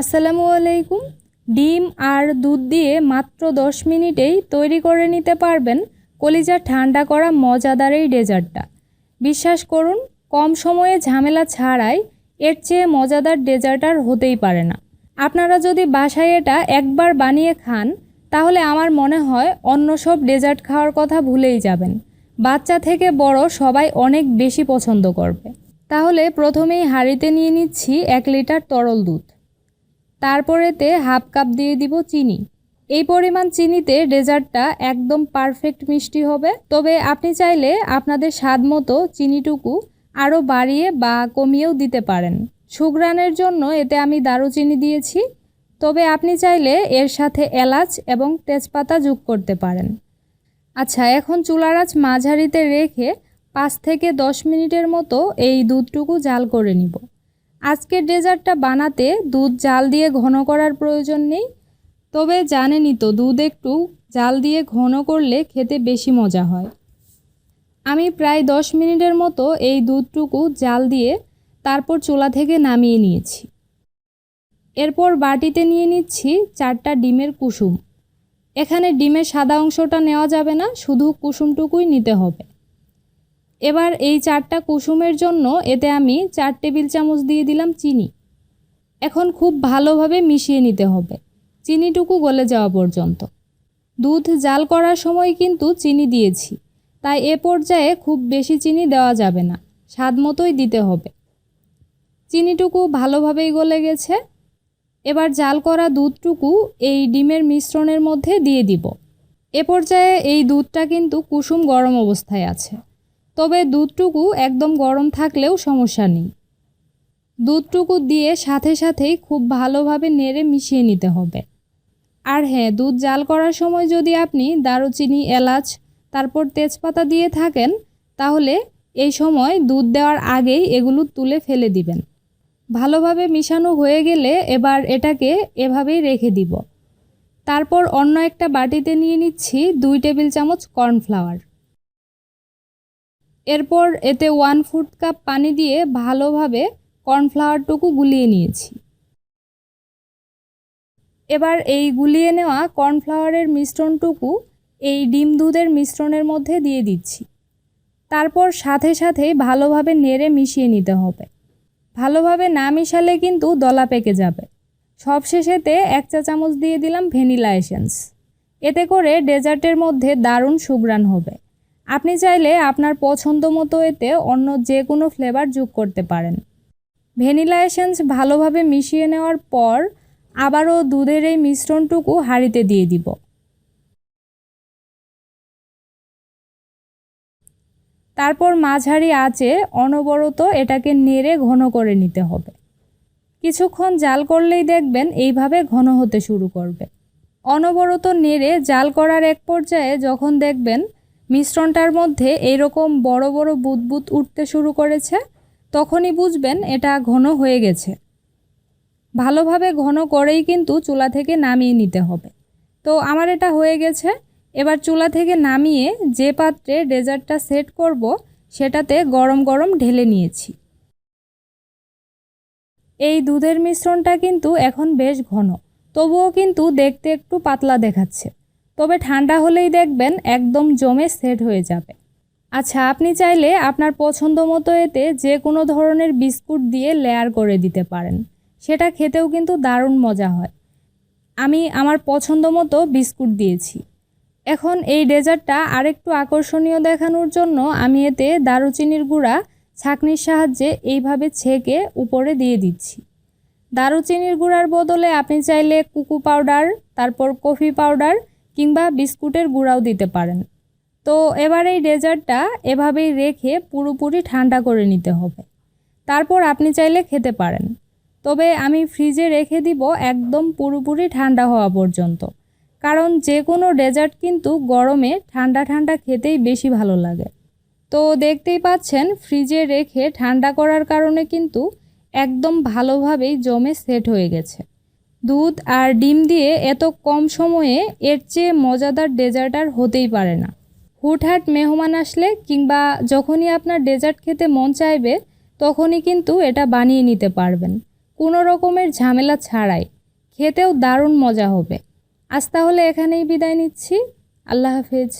আসসালামু আলাইকুম। ডিম আর দুধ দিয়ে মাত্র দশ মিনিটেই তৈরি করে নিতে পারবেন কলিজা ঠান্ডা করা মজাদার এই ডেজার্টটা। বিশ্বাস করুন, কম সময়ে ঝামেলা ছাড়াই এর চেয়ে মজাদার ডেজার্ট আর হতেই পারে না। আপনারা যদি বাসায় এটা একবার বানিয়ে খান, তাহলে আমার মনে হয় অন্য সব ডেজার্ট খাওয়ার কথা ভুলেই যাবেন। বাচ্চা থেকে বড় সবাই অনেক বেশি পছন্দ করবে। তাহলে প্রথমেই হাঁড়িতে নিয়ে নিচ্ছি এক লিটার তরল দুধ। তারপরেতে হাফ কাপ দিয়ে দিব চিনি। এই পরিমাণ চিনিতে ডেজার্টটা একদম পারফেক্ট মিষ্টি হবে। তবে আপনি চাইলে আপনাদের স্বাদ মতো চিনিটুকু আরও বাড়িয়ে বা কমিয়েও দিতে পারেন। সুগ্রানের জন্য এতে আমি দারুচিনি দিয়েছি। তবে আপনি চাইলে এর সাথে এলাচ এবং তেজপাতা যোগ করতে পারেন। আচ্ছা এখন চুলার মাঝারিতে রেখে পাঁচ থেকে দশ মিনিটের মতো এই দুধটুকু জাল করে নিব। আজকের ডেজার্টটা বানাতে দুধ জাল দিয়ে ঘন করার প্রয়োজন নেই। তবে জানেনই তো, দুধ একটু জাল দিয়ে ঘন করলে খেতে বেশি মজা হয়। আমি প্রায় দশ মিনিটের মতো এই দুধটুকু জাল দিয়ে তারপর চুলা থেকে নামিয়ে নিয়েছি। এরপর বাটিতে নিয়ে নিচ্ছি চারটা ডিমের কুসুম। এখানে ডিমের সাদা অংশটা নেওয়া যাবে না, শুধু কুসুমটুকুই নিতে হবে। এবার এই চারটা কুসুমের জন্য এতে আমি চার টেবিল চামচ দিয়ে দিলাম চিনি। এখন খুব ভালোভাবে মিশিয়ে নিতে হবে। চিনিটুকু গলে যাওয়া পর্যন্ত। দুধ জাল করার সময় কিন্তু চিনি দিয়েছি। তাই এ পর্যায়ে খুব বেশি চিনি দেওয়া যাবে না। স্বাদ মতোই দিতে হবে। চিনিটুকু ভালোভাবেই গলে গেছে। এবার জাল করা দুধটুকু এই ডিমের মিশ্রণের মধ্যে দিয়ে দিব। এ পর্যায়ে এই দুধটা কিন্তু কুসুম গরম অবস্থায় আছে। তবে দুধটুকু একদম গরম থাকলেও সমস্যা নেই। দুধটুকু দিয়ে সাথে সাথেই খুব ভালোভাবে নেড়ে মিশিয়ে নিতে হবে। আর হ্যাঁ দুধ জাল করার সময় যদি আপনি দারুচিনি, এলাচ, তারপর তেজপাতা দিয়ে থাকেন, তাহলে এই সময় দুধ দেওয়ার আগেই এগুলো তুলে ফেলে দিবেন। ভালোভাবে মিশানো হয়ে গেলে এবার এটাকে এভাবেই রেখে দিব। তারপর অন্য একটা বাটিতে নিয়ে নিচ্ছি দুই টেবিল চামচ কর্নফ্লাওয়ার। এরপর এতে ওয়ান ফুট কাপ পানি দিয়ে ভালোভাবে কর্নফ্লাওয়ারটুকু গুলিয়ে নিয়েছি। এবার এই গুলিয়ে নেওয়া কর্নফ্লাওয়ারের মিশ্রণটুকু এই ডিম দুধের মিশ্রণের মধ্যে দিয়ে দিচ্ছি। তারপর সাথে সাথেই ভালোভাবে নেড়ে মিশিয়ে নিতে হবে। ভালোভাবে না মিশালে কিন্তু দলা পেকে যাবে। সবশেষেতে এক চা চামচ দিয়ে দিলাম ভ্যানিলা এসেন্স। এতে করে ডেজার্টের মধ্যে দারুণ সুগ্রান হবে। আপনি চাইলে আপনার পছন্দ মতো এতে অন্য যে কোনো ফ্লেভার যোগ করতে পারেন। ভ্যানিলা এসেন্স ভালোভাবে মিশিয়ে নেওয়ার পর আবারও দুধের এই মিশ্রণটুকু হাঁড়িতে দিয়ে দিব। তারপর মাঝারি আঁচে অনবরত এটাকে নেড়ে ঘন করে নিতে হবে। কিছুক্ষণ জাল করলেই দেখবেন এইভাবে ঘন হতে শুরু করবে। অনবরত নেড়ে জাল করার এক পর্যায়ে যখন দেখবেন মিশ্রণটার মধ্যে এইরকম বড় বড় বুদবুদ উঠতে শুরু করেছে, তখনই বুঝবেন এটা ঘন হয়ে গেছে। ভালোভাবে ঘন করেই কিন্তু চুলা থেকে নামিয়ে নিতে হবে। তো আমার এটা হয়ে গেছে, এবার চুলা থেকে নামিয়ে যে পাত্রে ডেজার্টটা সেট করব, সেটাতে গরম গরম ঢেলে নিয়েছি। এই দুধের মিশ্রণটা কিন্তু এখন বেশ ঘন, তবুও কিন্তু দেখতে একটু পাতলা দেখাচ্ছে। তবে ঠান্ডা হলেই দেখবেন একদম জমে সেট হয়ে যাবে। আচ্ছা আপনি চাইলে আপনার পছন্দ মতো এতে যে কোনো ধরনের বিস্কুট দিয়ে লেয়ার করে দিতে পারেন। সেটা খেতেও কিন্তু দারুণ মজা হয়। আমি আমার পছন্দ মতো বিস্কুট দিয়েছি। এখন এই ডেজার্টটা আরেকটু আকর্ষণীয় দেখানোর জন্য আমি এতে দারুচিনির গুঁড়া ছাঁকনির সাহায্যে এইভাবে ছেঁকে উপরে দিয়ে দিচ্ছি। দারুচিনির গুঁড়ার বদলে আপনি চাইলে কুকু পাউডার, তারপর কফি পাউডার কিংবা বিস্কুটের গুঁড়াও দিতে পারেন। তো এবার এই ডেজার্টটা এভাবেই রেখে পুরোপুরি ঠান্ডা করে নিতে হবে। তারপর আপনি চাইলে খেতে পারেন। তবে আমি ফ্রিজে রেখে দিব একদম পুরোপুরি ঠান্ডা হওয়া পর্যন্ত। কারণ যে কোনো ডেজার্ট কিন্তু গরমে ঠান্ডা ঠান্ডা খেতেই বেশি ভালো লাগে। তো দেখতেই পাচ্ছেন, ফ্রিজে রেখে ঠান্ডা করার কারণে কিন্তু একদম ভালোভাবেই জমে সেট হয়ে গেছে। দুধ আর ডিম দিয়ে এত কম সময়ে এর চেয়ে মজাদার ডেজার্ট আর হতেই পারে না। হুটহাট মেহমান আসলে কিংবা যখনই আপনার ডেজার্ট খেতে মন চাইবে, তখনই কিন্তু এটা বানিয়ে নিতে পারবেন। কোনো রকমের ঝামেলা ছাড়াই। খেতেও দারুণ মজা হবে। আজ তাহলে এখানেই বিদায় নিচ্ছি। আল্লাহ হাফেজ।